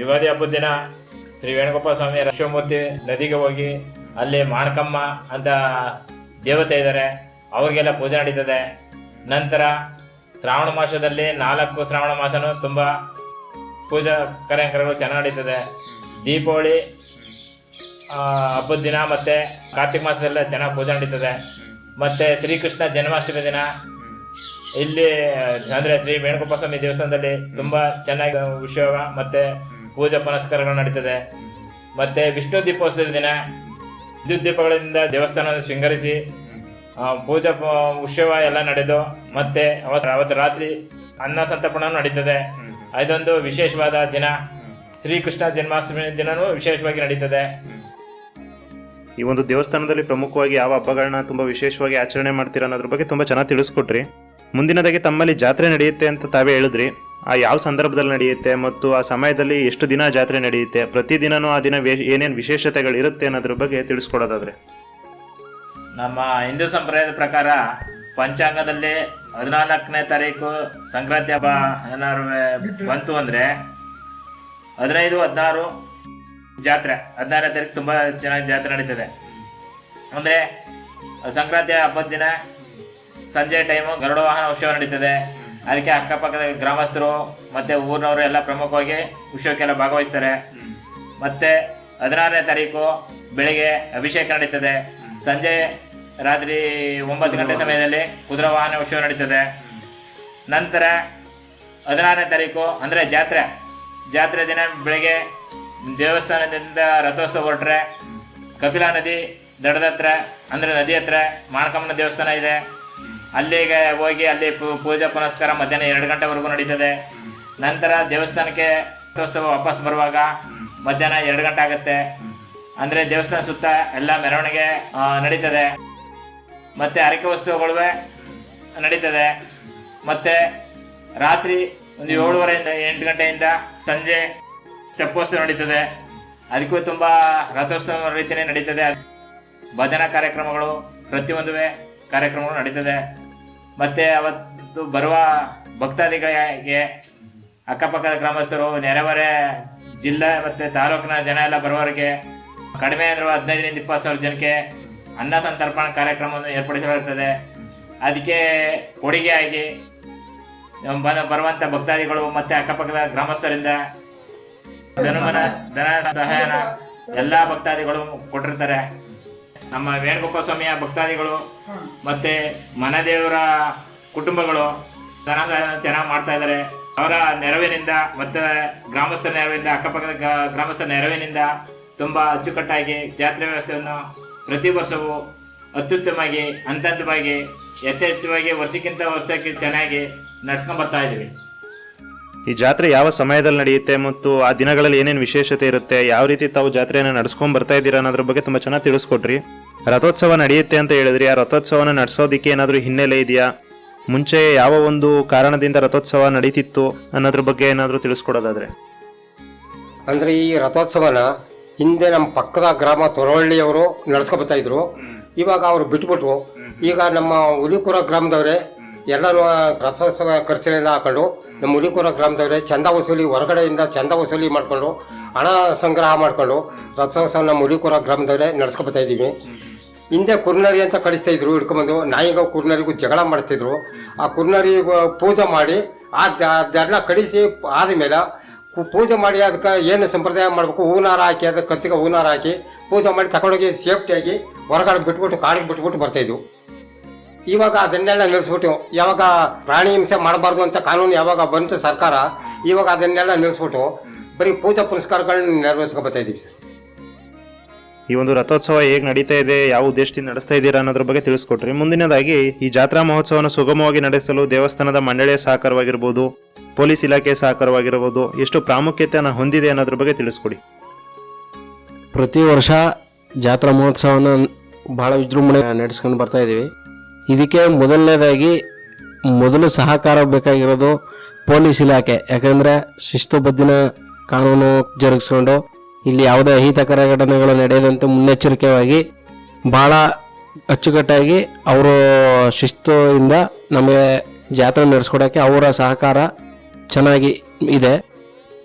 ಯುಗಾದಿ ಹಬ್ಬದ ದಿನ ಶ್ರೀ ವೇಣುಗೋಪಾಲ ಸ್ವಾಮಿ ರಕ್ಷಮೂರ್ತಿ ನದಿಗೆ ಹೋಗಿ ಅಲ್ಲಿ ಮಾಣಕಮ್ಮ ಅಂತ ದೇವತೆ ಇದ್ದಾರೆ, ಅವ್ರಿಗೆಲ್ಲ ಪೂಜೆ ನಡೀತದೆ. ನಂತರ ಶ್ರಾವಣ ಮಾಸದಲ್ಲಿ ನಾಲ್ಕು ಶ್ರಾವಣ ಮಾಸನೂ ತುಂಬ ಪೂಜಾ ಕಾರ್ಯಕ್ರಮಗಳು ಚೆನ್ನಾಗಿ ನಡೀತದೆ. ದೀಪಾವಳಿ ಹಬ್ಬದ ದಿನ ಮತ್ತು ಕಾರ್ತಿಕ ಮಾಸದಲ್ಲ ಚೆನ್ನಾಗಿ ಪೂಜೆ ನಡೀತದೆ. ಮತ್ತು ಶ್ರೀಕೃಷ್ಣ ಜನ್ಮಾಷ್ಟಮಿ ದಿನ ಇಲ್ಲಿ ಅಂದ್ರೆ ಶ್ರೀ ವೇಣುಗೋಪಾಲ ಸ್ವಾಮಿ ದೇವಸ್ಥಾನದಲ್ಲಿ ತುಂಬಾ ಚೆನ್ನಾಗಿ ಉತ್ಸವ ಮತ್ತೆ ಪೂಜಾ ಪುನಸ್ಕಾರಗಳು ನಡೀತದೆ. ಮತ್ತೆ ವಿಷ್ಣು ದೀಪೋತ್ಸವದ ದಿನ. ವಿದ್ಯುತ್ ದೀಪಗಳಿಂದ ದೇವಸ್ಥಾನ ಶೃಂಗರಿಸಿ ಪೂಜಾ ಉತ್ಸವ ಎಲ್ಲ ನಡೆದು ಮತ್ತೆ ಅವತ್ತು ಅವತ್ತು ರಾತ್ರಿ ಅನ್ನ ಸಂತರ್ಪಣ ನಡೀತದೆ. ಅದೊಂದು ವಿಶೇಷವಾದ ದಿನ. ಶ್ರೀಕೃಷ್ಣ ಜನ್ಮಾಷ್ಟಮಿ ದಿನವೂ ವಿಶೇಷವಾಗಿ ನಡೀತದೆ. ಈ ಒಂದು ದೇವಸ್ಥಾನದಲ್ಲಿ ಪ್ರಮುಖವಾಗಿ ಯಾವ ಹಬ್ಬಗಳನ್ನ ತುಂಬಾ ವಿಶೇಷವಾಗಿ ಆಚರಣೆ ಮಾಡ್ತೀರಾ ಅನ್ನೋದ್ರ ಬಗ್ಗೆ ತುಂಬಾ ಚೆನ್ನಾಗಿ ತಿಳಿಸ್ಕೊಟ್ರಿ. ಮುಂದಿನದಾಗಿ ತಮ್ಮಲ್ಲಿ ಜಾತ್ರೆ ನಡೆಯುತ್ತೆ ಅಂತ ತಾವೇ ಹೇಳಿದ್ರಿ. ಆ ಯಾವ ಸಂದರ್ಭದಲ್ಲಿ ನಡೆಯುತ್ತೆ ಮತ್ತು ಆ ಸಮಯದಲ್ಲಿ ಎಷ್ಟು ದಿನ ಜಾತ್ರೆ ನಡೆಯುತ್ತೆ ಪ್ರತಿದಿನನೂ ಆ ದಿನ ಏನೇನು ಏನೇನ್ ವಿಶೇಷತೆಗಳು ಇರುತ್ತೆ ಅನ್ನೋದ್ರ ಬಗ್ಗೆ ತಿಳಿಸ್ಕೊಡೋದಾದ್ರೆ. ನಮ್ಮ ಹಿಂದೂ ಸಂಪ್ರದಾಯದ ಪ್ರಕಾರ ಪಂಚಾಂಗದಲ್ಲಿ ಹದಿನಾಲ್ಕನೇ ತಾರೀಕು ಸಂಕ್ರಾಂತಿ ಹಬ್ಬ ಏನಾದ್ರು ಬಂತು ಅಂದ್ರೆ ಹದಿನೈದು, ಹದಿನಾರು ಜಾತ್ರೆ. ಹದಿನಾರನೇ ತಾರೀಕು ತುಂಬಾ ಚೆನ್ನಾಗಿ ಜಾತ್ರೆ ನಡೀತದೆ. ಅಂದ್ರೆ ಸಂಕ್ರಾಂತಿ ಹಬ್ಬದ ದಿನ ಸಂಜೆ ಟೈಮು ಗರುಡ ವಾಹನ ಉತ್ಸವ ನಡೀತದೆ. ಅದಕ್ಕೆ ಅಕ್ಕಪಕ್ಕದ ಗ್ರಾಮಸ್ಥರು ಮತ್ತೆ ಊರಿನವರು ಎಲ್ಲ ಪ್ರಮುಖವಾಗಿ ಉತ್ಸವಕ್ಕೆಲ್ಲ ಭಾಗವಹಿಸ್ತಾರೆ. ಮತ್ತೆ ಹದಿನಾರನೇ ತಾರೀಕು ಬೆಳಿಗ್ಗೆ ಅಭಿಷೇಕ ನಡೀತದೆ. ಸಂಜೆ ರಾತ್ರಿ ಒಂಬತ್ತು ಗಂಟೆ ಸಮಯದಲ್ಲಿ ಕುದುರೆ ವಾಹನ ಉತ್ಸವ ನಡೀತದೆ. ನಂತರ ಹದಿನಾರನೇ ತಾರೀಕು ಅಂದರೆ ಜಾತ್ರೆ. ಜಾತ್ರೆ ದಿನ ಬೆಳಗ್ಗೆ ದೇವಸ್ಥಾನದಿಂದ ರಥೋತ್ಸವ ಹೊರಟ್ರೆ ಕಪಿಲಾ ನದಿ ದಡದ ಹತ್ರ ಅಂದರೆ ನದಿ ಹತ್ರ ಮಾಣಕಮ್ಮನ ದೇವಸ್ಥಾನ ಇದೆ. ಅಲ್ಲಿಗೆ ಹೋಗಿ ಅಲ್ಲಿ ಪೂಜೆ ಪುನಸ್ಕಾರ ಮಧ್ಯಾಹ್ನ ಎರಡು ಗಂಟೆವರೆಗೂ ನಡೀತದೆ. ನಂತರ ದೇವಸ್ಥಾನಕ್ಕೆ ರಥೋತ್ಸವ ವಾಪಸ್ ಬರುವಾಗ ಮಧ್ಯಾಹ್ನ ಎರಡು ಗಂಟೆ ಆಗುತ್ತೆ. ಅಂದರೆ ದೇವಸ್ಥಾನ ಸುತ್ತ ಎಲ್ಲ ಮೆರವಣಿಗೆ ನಡೀತದೆ. ಮತ್ತೆ ಅರಕೆ ವಸ್ತುಗಳು ನಡೀತದೆ. ಮತ್ತೆ ರಾತ್ರಿ ಒಂದು ಏಳುವರೆಯಿಂದ ಎಂಟು ಗಂಟೆಯಿಂದ ಸಂಜೆ ತೆಪ್ಪೋತ್ಸವ ನಡೀತದೆ. ಅದಕ್ಕೂ ತುಂಬ ರಥೋತ್ಸವ ರೀತಿಯೇ ನಡೀತದೆ. ಭಜನಾ ಕಾರ್ಯಕ್ರಮಗಳು ಪ್ರತಿಯೊಂದು ಕಾರ್ಯಕ್ರಮಗಳು ನಡೀತದೆ. ಮತ್ತೆ ಅವತ್ತು ಬರುವ ಭಕ್ತಾದಿಗಳಿಗೆ ಅಕ್ಕಪಕ್ಕದ ಗ್ರಾಮಸ್ಥರು, ನೆರೆಹೊರೆ ಜಿಲ್ಲೆ ಮತ್ತೆ ತಾಲೂಕಿನ ಜನ ಎಲ್ಲ ಬರುವವರಿಗೆ ಕಡಿಮೆ ಇರುವ ಹದಿನೈದರಿಂದ ಇಪ್ಪತ್ತು ಸಾವಿರ ಜನಕ್ಕೆ ಅನ್ನ ಸಂತರ್ಪಣ ಕಾರ್ಯಕ್ರಮವನ್ನು ಏರ್ಪಡಿಸಲಾಗುತ್ತದೆ ಅದಕ್ಕೆ ಕೊಡುಗೆಯಾಗಿ ಬನ ಬರುವಂಥ ಭಕ್ತಾದಿಗಳು ಮತ್ತೆ ಅಕ್ಕಪಕ್ಕದ ಗ್ರಾಮಸ್ಥರಿಂದ ಧನಮನ, ಧನ ಸಹಾಯನ ಎಲ್ಲಾ ಭಕ್ತಾದಿಗಳು ಕೊಟ್ಟಿರ್ತಾರೆ. ನಮ್ಮ ವೇಣುಗೋಪಾಲ ಸ್ವಾಮಿಯ ಭಕ್ತಾದಿಗಳು ಮತ್ತೆ ಮನದೇವರ ಕುಟುಂಬಗಳು ಧನ ಚೆನ್ನಾಗಿ ಮಾಡ್ತಾ ಇದ್ದಾರೆ ಅವರ ನೆರವಿನಿಂದ ಮತ್ತೆ ಗ್ರಾಮಸ್ಥರ ನೆರವಿನಿಂದ ಅಕ್ಕಪಕ್ಕದ ಗ್ರಾ- ಗ್ರಾಮಸ್ಥರ ನೆರವಿನಿಂದ ತುಂಬಾ ಅಚ್ಚುಕಟ್ಟಾಗಿ ಜಾತ್ರೆ ವ್ಯವಸ್ಥೆಯನ್ನು ಪ್ರತಿ ವರ್ಷವೂ ಅತ್ಯುತ್ತಮವಾಗಿ ಹಂತ ಹಂತವಾಗಿ ಯಥೇಚ್ಛವಾಗಿ ವರ್ಷಕ್ಕಿಂತ ವರ್ಷಕ್ಕೆ ಚೆನ್ನಾಗಿ ನಡ್ಸ್ಕೊಂಡ್ ಬರ್ತಾ ಇದೀವಿ. ಈ ಜಾತ್ರೆ ಯಾವ ಸಮಯದಲ್ಲಿ ನಡೆಯುತ್ತೆ ಮತ್ತು ಆ ದಿನಗಳಲ್ಲಿ ಏನೇನು ವಿಶೇಷತೆ ಇರುತ್ತೆ ಯಾವ ರೀತಿ ತಾವು ಜಾತ್ರೆಯನ್ನು ನಡೆಸ್ಕೊಂಡ್ ಬರ್ತಾ ಇದ್ದೀರಾ ಅನ್ನೋದ್ರ ಬಗ್ಗೆ ತುಂಬಾ ಚೆನ್ನಾಗಿ ತಿಳಿಸ್ಕೊಟ್ರಿ. ರಥೋತ್ಸವ ನಡೆಯುತ್ತೆ ಅಂತ ಹೇಳಿದ್ರಿ ಆ ರಥೋತ್ಸವನ ನಡೆಸೋದಿಕ್ಕೆ ಏನಾದರೂ ಹಿನ್ನೆಲೆ ಇದೆಯಾ? ಮುಂಚೆ ಯಾವ ಒಂದು ಕಾರಣದಿಂದ ರಥೋತ್ಸವ ನಡೀತಿತ್ತು ಅನ್ನೋದ್ರ ಬಗ್ಗೆ ಏನಾದರೂ ತಿಳಿಸ್ಕೊಡೋದಾದ್ರೆ. ಅಂದ್ರೆ ಈ ರಥೋತ್ಸವನ ಹಿಂದೆ ನಮ್ಮ ಪಕ್ಕದ ಗ್ರಾಮ ತೊರವಳ್ಳಿಯವರು ನಡ್ಸ್ಕೊ ಬರ್ತಾ ಇದ್ರು. ಇವಾಗ ಅವರು ಬಿಟ್ಬಿಟ್ರು. ಈಗ ನಮ್ಮ ಹುಲಿಪುರ ಗ್ರಾಮದವರೇ ಎಲ್ಲರೂ ರಥೋತ್ಸವ ಖರ್ಚನೆಲ್ಲ ಹಾಕೊಂಡು ನಮ್ಮ ಮುಡಿಕೂರ ಗ್ರಾಮದವರೇ, ಚಂದ ವಸೂಲಿ ಹೊರಗಡೆಯಿಂದ ಚಂದ ವಸೂಲಿ ಮಾಡಿಕೊಂಡು, ಹಣ ಸಂಗ್ರಹ ಮಾಡಿಕೊಂಡು, ರಥೋತ್ಸವ ನಮ್ಮ ಹುಲಿಕುರ ಗ್ರಾಮದವರೇ ನಡ್ಸ್ಕೊಬತ್ತಾ ಇದ್ದೀವಿ. ಹಿಂದೆ ಕುರ್ನರಿ ಅಂತ ಕಳಿಸ್ತಾ ಇದ್ರು, ಹಿಡ್ಕೊಂಬಂದು, ನಾಯಿಗೂ ಕುರ್ನರಿಗೂ ಜಗಳ ಮಾಡಿಸ್ತಿದ್ರು. ಆ ಕುರ್ನರಿ ಪೂಜೆ ಮಾಡಿ, ಆ ದರ್ನ ಕಡಿಸಿ ಆದಮೇಲೆ ಪೂಜೆ ಮಾಡಿ ಅದಕ್ಕೆ ಏನು ಸಂಪ್ರದಾಯ ಮಾಡಬೇಕು, ಹೂನಾರ ಹಾಕಿ, ಅದಕ್ಕೆ ಕತ್ತಿಗೆ ಹೂನಾರ ಹಾಕಿ, ಪೂಜೆ ಮಾಡಿ ತಗೊಂಡೋಗಿ ಸೇಫ್ಟಿಯಾಗಿ ಹೊರಗಡೆ ಬಿಟ್ಬಿಟ್ಟು, ಕಾಡಿಗೆ ಬಿಟ್ಬಿಟ್ಟು ಬರ್ತಾಯಿದ್ವು ಇವಾಗ ಅದನ್ನೆಲ್ಲ ನಿಲ್ಲಿಸ್ಬಿಟ್ಟು ಯಾವಾಗ ಪ್ರಾಣಿ ಹಿಂಸೆ ಮಾಡಬಾರ್ದು ಅಂತ ಕಾನೂನು ಯಾವಾಗ ಬಂತು ಸರ್ಕಾರ ಇವಾಗ ಅದನ್ನೆಲ್ಲ ನಿಲ್ಲಿಸ್ಬಿಟ್ಟು ಬರೀ ಪೂಜಾ ಪುನಸ್ಕಾರಗಳನ್ನ ನೆರವೇರಿಸ್ಕೊ ಬರ್ತಾ ಇದೀವಿ ಸರ್. ಈ ಒಂದು ರಥೋತ್ಸವ ಹೇಗೆ ನಡೀತಾ ಇದೆ ಯಾವ ಉದ್ದೇಶದಿಂದ ನಡೆಸ್ತಾ ಇದ್ದೀರಾ ಅನ್ನೋದ್ರ ಬಗ್ಗೆ ತಿಳಿಸ್ಕೊಟ್ರಿ. ಮುಂದಿನದಾಗಿ ಈ ಜಾತ್ರಾ ಮಹೋತ್ಸವನ ಸುಗಮವಾಗಿ ನಡೆಸಲು ದೇವಸ್ಥಾನದ ಮಂಡಳಿಯ ಸಹಕಾರವಾಗಿರ್ಬೋದು ಪೊಲೀಸ್ ಇಲಾಖೆ ಸಹಕಾರವಾಗಿರ್ಬೋದು ಎಷ್ಟು ಪ್ರಾಮುಖ್ಯತೆಯನ್ನು ಹೊಂದಿದೆ ಅನ್ನೋದ್ರ ಬಗ್ಗೆ ತಿಳಿಸ್ಕೊಡಿ. ಪ್ರತಿ ವರ್ಷ ಜಾತ್ರಾ ಮಹೋತ್ಸವನ ಭಾಳ ವಿಜೃಂಭಣೆ ನಡೆಸ್ಕೊಂಡು ಬರ್ತಾ ಇದ್ದೀವಿ ಇದಕ್ಕೆ ಮೊದಲನೇದಾಗಿ ಮೊದಲು ಸಹಕಾರ ಬೇಕಾಗಿರೋದು ಪೊಲೀಸ್ ಇಲಾಖೆ. ಯಾಕಂದರೆ ಶಿಸ್ತುಬದ್ಧಿನ ಕಾನೂನು ಜರುಗಿಸ್ಕೊಂಡು ಇಲ್ಲಿ ಯಾವುದೇ ಅಹಿತಕರ ಘಟನೆಗಳು ನಡೆಯದಂತೆ ಮುನ್ನೆಚ್ಚರಿಕೆಯಾಗಿ ಭಾಳ ಅಚ್ಚುಕಟ್ಟಾಗಿ ಅವರು ಶಿಸ್ತುಯಿಂದ ನಮಗೆ ಜಾತ್ರೆ ನಡೆಸ್ಕೊಡೋಕ್ಕೆ ಅವರ ಸಹಕಾರ ಚೆನ್ನಾಗಿ ಇದೆ.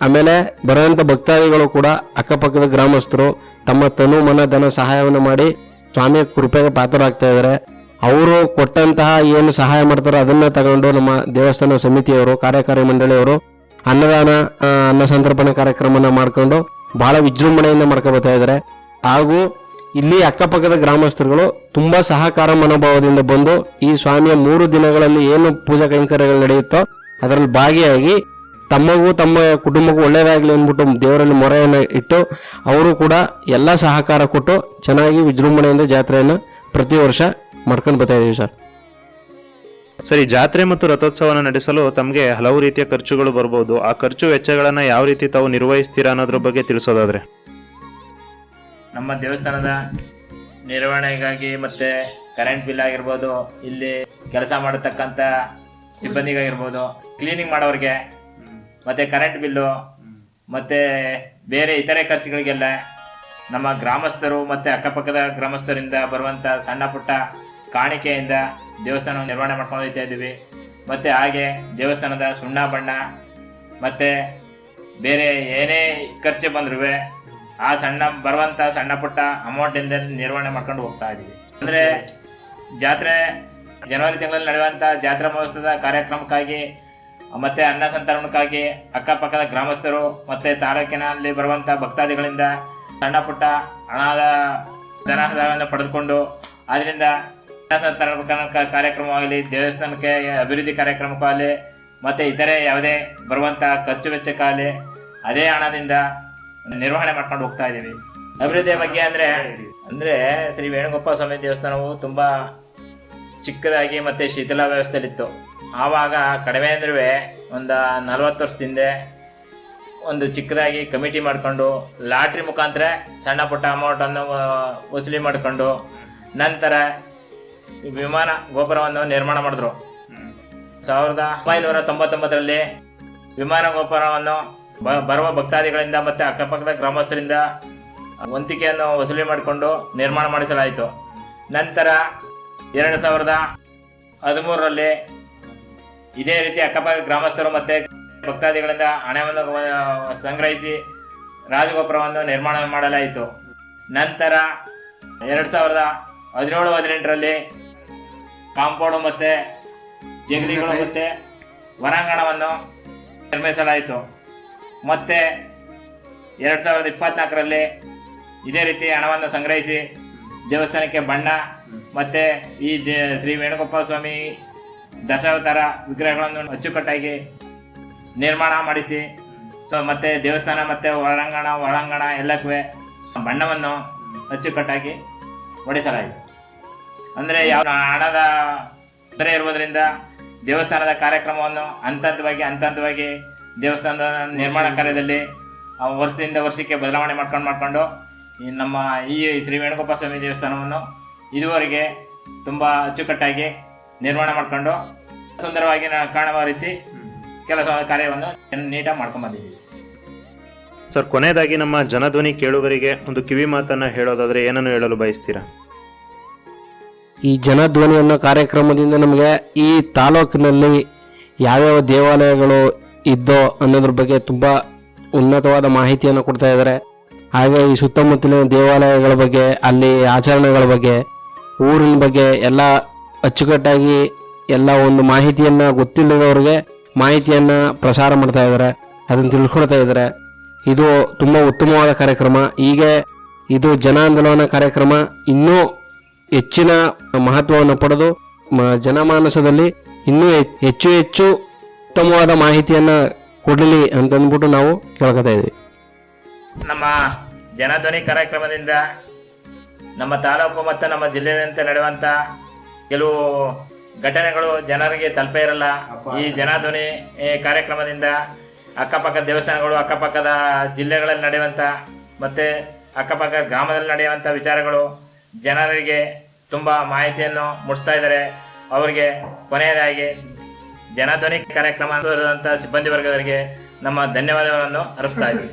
ಆಮೇಲೆ ಬರುವಂಥ ಭಕ್ತಾದಿಗಳು ಕೂಡ ಅಕ್ಕಪಕ್ಕದ ಗ್ರಾಮಸ್ಥರು ತಮ್ಮ ತನು ಮನ ಧನ ಸಹಾಯವನ್ನು ಮಾಡಿ ಸ್ವಾಮಿಯ ಕೃಪೆಗೆ ಪಾತ್ರರಾಗ್ತಾ ಇದ್ದಾರೆ. ಅವರು ಕೊಟ್ಟಂತಹ ಏನು ಸಹಾಯ ಮಾಡ್ತಾರೋ ಅದನ್ನ ತಗೊಂಡು ನಮ್ಮ ದೇವಸ್ಥಾನ ಸಮಿತಿಯವರು, ಕಾರ್ಯಕಾರಿ ಮಂಡಳಿಯವರು ಅನ್ನದಾನ ಅನ್ನ ಸಂತರ್ಪಣೆ ಕಾರ್ಯಕ್ರಮನ ಮಾಡ್ಕೊಂಡು ಬಹಳ ವಿಜೃಂಭಣೆಯಿಂದ ಮಾಡ್ಕೊಬರ್ತಾ ಇದ್ದಾರೆ. ಹಾಗೂ ಇಲ್ಲಿ ಅಕ್ಕಪಕ್ಕದ ಗ್ರಾಮಸ್ಥರುಗಳು ತುಂಬಾ ಸಹಕಾರ ಮನೋಭಾವದಿಂದ ಬಂದು ಈ ಸ್ವಾಮಿಯ ಮೂರು ದಿನಗಳಲ್ಲಿ ಏನು ಪೂಜಾ ಕೈಂಕರ್ಯಗಳು ನಡೆಯುತ್ತೋ ಅದರಲ್ಲಿ ಭಾಗಿಯಾಗಿ ತಮ್ಮಗೂ ತಮ್ಮ ಕುಟುಂಬಕ್ಕೂ ಒಳ್ಳೇದಾಗಲಿ ಅಂದ್ಬಿಟ್ಟು ದೇವರಲ್ಲಿ ಮೊರೆಯನ್ನು ಇಟ್ಟು ಅವರು ಕೂಡ ಎಲ್ಲ ಸಹಕಾರ ಕೊಟ್ಟು ಚೆನ್ನಾಗಿ ವಿಜೃಂಭಣೆಯಿಂದ ಜಾತ್ರೆಯನ್ನು ಪ್ರತಿ ವರ್ಷ ಮಾಡ್ಕೊಂಡು ಬರ್ತಾ ಇದ್ದೀವಿ ಸರ್. ಸರಿ ಜಾತ್ರೆ ಮತ್ತು ರಥೋತ್ಸವನ ನಡೆಸಲು ತಮಗೆ ಹಲವು ರೀತಿಯ ಖರ್ಚುಗಳು ಬರ್ಬೋದು. ಆ ಖರ್ಚು ವೆಚ್ಚಗಳನ್ನು ಯಾವ ರೀತಿ ತಾವು ನಿರ್ವಹಿಸ್ತೀರಾ ಅನ್ನೋದ್ರ ಬಗ್ಗೆ ತಿಳಿಸೋದಾದ್ರೆ. ನಮ್ಮ ದೇವಸ್ಥಾನದ ನಿರ್ವಹಣೆಗಾಗಿ ಮತ್ತೆ ಕರೆಂಟ್ ಬಿಲ್ ಆಗಿರ್ಬೋದು ಇಲ್ಲಿ ಕೆಲಸ ಮಾಡತಕ್ಕಂಥ ಸಿಬ್ಬಂದಿಗಾಗಿರ್ಬೋದು ಕ್ಲೀನಿಂಗ್ ಮಾಡೋರಿಗೆ ಮತ್ತೆ ಕರೆಂಟ್ ಬಿಲ್ಲು ಮತ್ತೆ ಬೇರೆ ಇತರೆ ಖರ್ಚುಗಳಿಗೆಲ್ಲ ನಮ್ಮ ಗ್ರಾಮಸ್ಥರು ಮತ್ತೆ ಅಕ್ಕಪಕ್ಕದ ಗ್ರಾಮಸ್ಥರಿಂದ ಬರುವಂಥ ಸಣ್ಣ ಪುಟ್ಟ ಕಾಣಿಕೆಯಿಂದ ದೇವಸ್ಥಾನ ನಿರ್ವಹಣೆ ಮಾಡ್ಕೊಂಡು ಹೋಗ್ತಾ ಇದ್ದೀವಿ. ಮತ್ತು ಹಾಗೆ ದೇವಸ್ಥಾನದ ಸುಣ್ಣ ಬಣ್ಣ, ಮತ್ತು ಬೇರೆ ಏನೇ ಖರ್ಚು ಬಂದ್ರೂ ಆ ಸಣ್ಣ ಬರುವಂಥ ಸಣ್ಣ ಪುಟ್ಟ ಅಮೌಂಟಿಂದ ನಿರ್ವಹಣೆ ಮಾಡ್ಕೊಂಡು ಹೋಗ್ತಾ ಇದ್ದೀವಿ. ಅಂದರೆ ಜಾತ್ರೆ ಜನವರಿ ತಿಂಗಳಲ್ಲಿ ನಡೆಯುವಂಥ ಜಾತ್ರಾ ಮಹೋತ್ಸವದ ಕಾರ್ಯಕ್ರಮಕ್ಕಾಗಿ, ಮತ್ತು ಅನ್ನ ಸಂತರಣಕ್ಕಾಗಿ ಅಕ್ಕಪಕ್ಕದ ಗ್ರಾಮಸ್ಥರು, ಮತ್ತು ತಾಲೂಕಿನಲ್ಲಿ ಬರುವಂಥ ಭಕ್ತಾದಿಗಳಿಂದ ಸಣ್ಣ ಪುಟ್ಟ ಹಣದ ಧನ ಪಡೆದುಕೊಂಡು, ಅದರಿಂದ ಕಾರ್ಯಕ್ರಮವಾಗಲಿ ದೇವಸ್ಥಾನಕ್ಕೆ ಅಭಿವೃದ್ಧಿ ಕಾರ್ಯಕ್ರಮಕ್ಕಾಗಲಿ ಮತ್ತೆ ಇತರೆ ಯಾವುದೇ ಬರುವಂತ ಖರ್ಚು ವೆಚ್ಚಕ್ಕಾಗಲಿ ಅದೇ ಹಣದಿಂದ ನಿರ್ವಹಣೆ ಮಾಡ್ಕೊಂಡು ಹೋಗ್ತಾ ಇದ್ದೀವಿ ಅಭಿವೃದ್ಧಿಯ ಬಗ್ಗೆ ಅಂದ್ರೆ ಅಂದ್ರೆ ಶ್ರೀ ವೇಣುಗೋಪಾಲ ಸ್ವಾಮಿ ದೇವಸ್ಥಾನವು ತುಂಬಾ ಚಿಕ್ಕದಾಗಿ ಮತ್ತೆ ಶಿಥಿಲ ವ್ಯವಸ್ಥೆಯಲ್ಲಿತ್ತು. ಆವಾಗ ಕಡಿಮೆ ಅಂದ್ರೆ ಒಂದು ನಲವತ್ತು ವರ್ಷದಿಂದ ಒಂದು ಚಿಕ್ಕದಾಗಿ ಕಮಿಟಿ ಮಾಡಿಕೊಂಡು, ಲಾಟ್ರಿ ಮುಖಾಂತರ ಸಣ್ಣ ಪುಟ್ಟ ಅಮೌಂಟನ್ನು ವಸೂಲಿ ಮಾಡಿಕೊಂಡು, ನಂತರ ವಿಮಾನ ಗೋಪುರವನ್ನು ನಿರ್ಮಾಣ ಮಾಡಿದ್ರು. ಸಾವಿರದ ಒಂಬೈನೂರ ತೊಂಬತ್ತೊಂಬತ್ತರಲ್ಲಿ ವಿಮಾನ ಗೋಪುರವನ್ನು ಬರುವ ಭಕ್ತಾದಿಗಳಿಂದ ಮತ್ತೆ ಅಕ್ಕಪಕ್ಕದ ಗ್ರಾಮಸ್ಥರಿಂದ ವಂತಿಕೆಯನ್ನು ವಸೂಲಿ ಮಾಡಿಕೊಂಡು ನಿರ್ಮಾಣ ಮಾಡಿಸಲಾಯಿತು. ನಂತರ ಎರಡು ಸಾವಿರದ ಹದಿಮೂರರಲ್ಲಿ ಇದೇ ರೀತಿ ಅಕ್ಕಪಕ್ಕ ಗ್ರಾಮಸ್ಥರು ಮತ್ತೆ ಭಕ್ತಾದಿಗಳಿಂದ ಹಣವನ್ನು ಸಂಗ್ರಹಿಸಿ ರಾಜಗೋಪುರವನ್ನು ನಿರ್ಮಾಣ ಮಾಡಲಾಯಿತು. ನಂತರ ಎರಡು ಸಾವಿರದ ಹದಿನೇಳು, ಹದಿನೆಂಟರಲ್ಲಿ ಕಾಂಪೌಂಡು ಮತ್ತೆ ಜಗಲಿಗಳು ಮತ್ತೆ ಹೊರಾಂಗಣವನ್ನು ನಿರ್ಮಿಸಲಾಯಿತು. ಮತ್ತೆ ಎರಡು ಸಾವಿರದ ಇಪ್ಪತ್ನಾಲ್ಕರಲ್ಲಿ ಇದೇ ರೀತಿ ಹಣವನ್ನು ಸಂಗ್ರಹಿಸಿ ದೇವಸ್ಥಾನಕ್ಕೆ ಬಣ್ಣ ಮತ್ತೆ ಈ ದೇ ಶ್ರೀ ವೇಣುಗೋಪಾಲ ಸ್ವಾಮಿ ದಶಾವತಾರ ವಿಗ್ರಹಗಳನ್ನು ಅಚ್ಚುಕಟ್ಟಾಗಿ ನಿರ್ಮಾಣ ಮಾಡಿಸಿ ಸೊ ಮತ್ತೆ ದೇವಸ್ಥಾನ ಮತ್ತೆ ಒಳಾಂಗಣ ಒಳಾಂಗಣ ಎಲ್ಲಕ್ಕೂ ಬಣ್ಣವನ್ನು ಅಚ್ಚುಕಟ್ಟಾಗಿ ಹೊಡಿಸಲಾಯಿತು ಅಂದರೆ ಯಾವ ಹಣದ ತೊಂದರೆ ಇರುವುದರಿಂದ ದೇವಸ್ಥಾನದ ಕಾರ್ಯಕ್ರಮವನ್ನು ಹಂತ ಹಂತವಾಗಿ ಹಂತ ಹಂತವಾಗಿ ದೇವಸ್ಥಾನದ ನಿರ್ಮಾಣ ಕಾರ್ಯದಲ್ಲಿ ವರ್ಷದಿಂದ ವರ್ಷಕ್ಕೆ ಬದಲಾವಣೆ ಮಾಡ್ಕೊಂಡು ಮಾಡ್ಕೊಂಡು ನಮ್ಮ ಈ ಶ್ರೀ ವೇಣುಗೋಪಾಲ ಸ್ವಾಮಿ ದೇವಸ್ಥಾನವನ್ನು ಇದುವರೆಗೆ ತುಂಬ ಅಚ್ಚುಕಟ್ಟಾಗಿ ನಿರ್ಮಾಣ ಮಾಡ್ಕೊಂಡು ಸುಂದರವಾಗಿ ಕಾಣುವ ರೀತಿ ಕೆಲಸ ಕಾರ್ಯವನ್ನು ನೀಟಾಗಿ ಮಾಡ್ಕೊಂಡು ಬಂದಿದ್ದೀವಿ. ಸರ್, ಕೊನೆಯದಾಗಿ ನಮ್ಮ ಜನಧ್ವನಿ ಕೇಳುಗರಿಗೆ ಒಂದು ಕಿವಿ ಮಾತನ್ನು ಹೇಳೋದಾದರೆ ಏನನ್ನು ಹೇಳಲು ಬಯಸ್ತೀರಾ? ಈ ಜನಧ್ವನಿ ಅನ್ನೋ ಕಾರ್ಯಕ್ರಮದಿಂದ ನಮಗೆ ಈ ತಾಲೂಕಿನಲ್ಲಿ ಯಾವ್ಯಾವ ದೇವಾಲಯಗಳು ಇದ್ದೋ ಅನ್ನೋದ್ರ ಬಗ್ಗೆ ತುಂಬ ಉನ್ನತವಾದ ಮಾಹಿತಿಯನ್ನು ಕೊಡ್ತಾ ಇದ್ದಾರೆ. ಹಾಗೆ ಈ ಸುತ್ತಮುತ್ತಲಿನ ದೇವಾಲಯಗಳ ಬಗ್ಗೆ, ಅಲ್ಲಿ ಆಚರಣೆಗಳ ಬಗ್ಗೆ, ಊರಿನ ಬಗ್ಗೆ ಎಲ್ಲ ಅಚ್ಚುಕಟ್ಟಾಗಿ ಎಲ್ಲ ಒಂದು ಮಾಹಿತಿಯನ್ನು ಗೊತ್ತಿಲ್ಲದವರಿಗೆ ಮಾಹಿತಿಯನ್ನು ಪ್ರಸಾರ ಮಾಡ್ತಾ ಇದ್ದಾರೆ. ಅದನ್ನು ತಿಳ್ಕೊಳ್ತಾ ಇದ್ದಾರೆ. ಇದು ತುಂಬ ಉತ್ತಮವಾದ ಕಾರ್ಯಕ್ರಮ. ಹೀಗೆ ಇದು ಜನ ಕಾರ್ಯಕ್ರಮ. ಇನ್ನೂ ಹೆಚ್ಚಿನ ಮಹತ್ವವನ್ನು ಪಡೆದು ಜನಮಾನಸದಲ್ಲಿ ಇನ್ನೂ ಹೆಚ್ಚು ಹೆಚ್ಚು ಉತ್ತಮವಾದ ಮಾಹಿತಿಯನ್ನು ಕೊಡಲಿ ಅಂತಂದ್ಬಿಟ್ಟು ನಾವು ಕೇಳ್ಕೊತಾ ಇದ್ದೀವಿ ನಮ್ಮ ಜನಧ್ವನಿ ಕಾರ್ಯಕ್ರಮದಿಂದ ನಮ್ಮ ತಾಲೂಕು ಮತ್ತು ನಮ್ಮ ಜಿಲ್ಲೆಯಂತೆ ನಡೆಯುವಂಥ ಕೆಲವು ಘಟನೆಗಳು ಜನರಿಗೆ ತಲುಪೇ ಇರಲ್ಲ. ಈ ಜನಧ್ವನಿ ಕಾರ್ಯಕ್ರಮದಿಂದ ಅಕ್ಕಪಕ್ಕದ ದೇವಸ್ಥಾನಗಳು, ಅಕ್ಕಪಕ್ಕದ ಜಿಲ್ಲೆಗಳಲ್ಲಿ ನಡೆಯುವಂಥ ಮತ್ತು ಅಕ್ಕಪಕ್ಕ ಗ್ರಾಮದಲ್ಲಿ ನಡೆಯುವಂಥ ವಿಚಾರಗಳು ಜನರಿಗೆ ತುಂಬ ಮಾಹಿತಿಯನ್ನು ಮುಟ್ಟಿಸ್ತಾ ಇದ್ದಾರೆ. ಅವರಿಗೆ ಕೊನೆಯದಾಗಿ ಜನಧ್ವನಿ ಕಾರ್ಯಕ್ರಮ ಸಿಬ್ಬಂದಿ ವರ್ಗದವರಿಗೆ ನಮ್ಮ ಧನ್ಯವಾದಗಳನ್ನು ಅರ್ಪಿಸ್ತಾ ಇದ್ದೀವಿ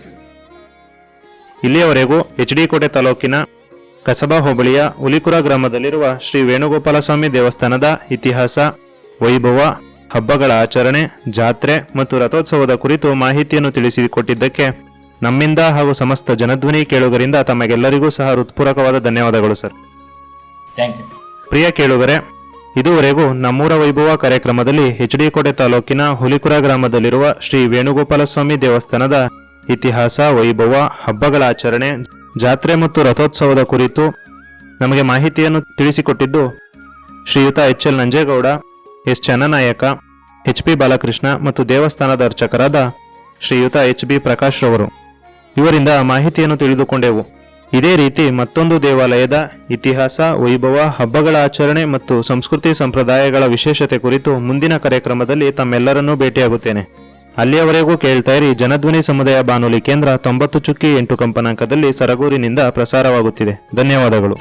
ಇಲ್ಲಿಯವರೆಗೂ ಎಚ್ ಡಿ ಕೋಟೆ ತಾಲೂಕಿನ ಕಸಬಾ ಹೋಬಳಿಯ ಹುಲಿಕುರ ಗ್ರಾಮದಲ್ಲಿರುವ ಶ್ರೀ ವೇಣುಗೋಪಾಲ ಸ್ವಾಮಿ ದೇವಸ್ಥಾನದ ಇತಿಹಾಸ, ವೈಭವ, ಹಬ್ಬಗಳ ಆಚರಣೆ, ಜಾತ್ರೆ ಮತ್ತು ರಥೋತ್ಸವದ ಕುರಿತು ಮಾಹಿತಿಯನ್ನು ತಿಳಿಸಿಕೊಟ್ಟಿದ್ದಕ್ಕೆ ನಮ್ಮಿಂದ ಹಾಗೂ ಸಮಸ್ತ ಜನಧ್ವನಿ ಕೇಳುಗರಿಂದ ತಮಗೆಲ್ಲರಿಗೂ ಸಹ ಹೃತ್ಪೂರ್ವಕವಾದ ಧನ್ಯವಾದಗಳು ಸರ್. ಪ್ರಿಯ ಕೇಳುಗರೆ ಇದುವರೆಗೂ ನಮ್ಮೂರ ವೈಭವ ಕಾರ್ಯಕ್ರಮದಲ್ಲಿ ಎಚ್ ಡಿ ಕೋಟೆ ತಾಲೂಕಿನ ಹುಲಿಕುರ ಗ್ರಾಮದಲ್ಲಿರುವ ಶ್ರೀ ವೇಣುಗೋಪಾಲಸ್ವಾಮಿ ದೇವಸ್ಥಾನದ ಇತಿಹಾಸ ವೈಭವ ಹಬ್ಬಗಳ ಆಚರಣೆ ಜಾತ್ರೆ ಮತ್ತು ರಥೋತ್ಸವದ ಕುರಿತು ನಮಗೆ ಮಾಹಿತಿಯನ್ನು ತಿಳಿಸಿಕೊಟ್ಟಿದ್ದು Shriyuta H L Nanjegowda S Channanayaka H P Balakrishna ಮತ್ತು ದೇವಸ್ಥಾನದ ಅರ್ಚಕರಾದ ಶ್ರೀಯುತ ಎಚ್ ಬಿ ಪ್ರಕಾಶ್ ರವರು ಇವರಿಂದ ಮಾಹಿತಿಯನ್ನು ತಿಳಿದುಕೊಂಡೆವು. ಇದೇ ರೀತಿ ಮತ್ತೊಂದು ದೇವಾಲಯದ ಇತಿಹಾಸ, ವೈಭವ, ಹಬ್ಬಗಳ ಆಚರಣೆ ಮತ್ತು ಸಂಸ್ಕೃತಿ ಸಂಪ್ರದಾಯಗಳ ವಿಶೇಷತೆ ಕುರಿತು ಮುಂದಿನ ಕಾರ್ಯಕ್ರಮದಲ್ಲಿ ತಮ್ಮೆಲ್ಲರನ್ನೂ ಭೇಟಿಯಾಗುತ್ತೇನೆ. ಅಲ್ಲಿಯವರೆಗೂ ಕೇಳ್ತಾ ಇರಿ ಜನಧ್ವನಿ ಸಮುದಾಯ ಬಾನುಲಿ ಕೇಂದ್ರ ತೊಂಬತ್ತು ಚುಕ್ಕಿ ಎಂಟು ಕಂಪನಾಂಕದಲ್ಲಿ ಸರಗೂರಿನಿಂದ ಪ್ರಸಾರವಾಗುತ್ತಿದೆ. ಧನ್ಯವಾದಗಳು.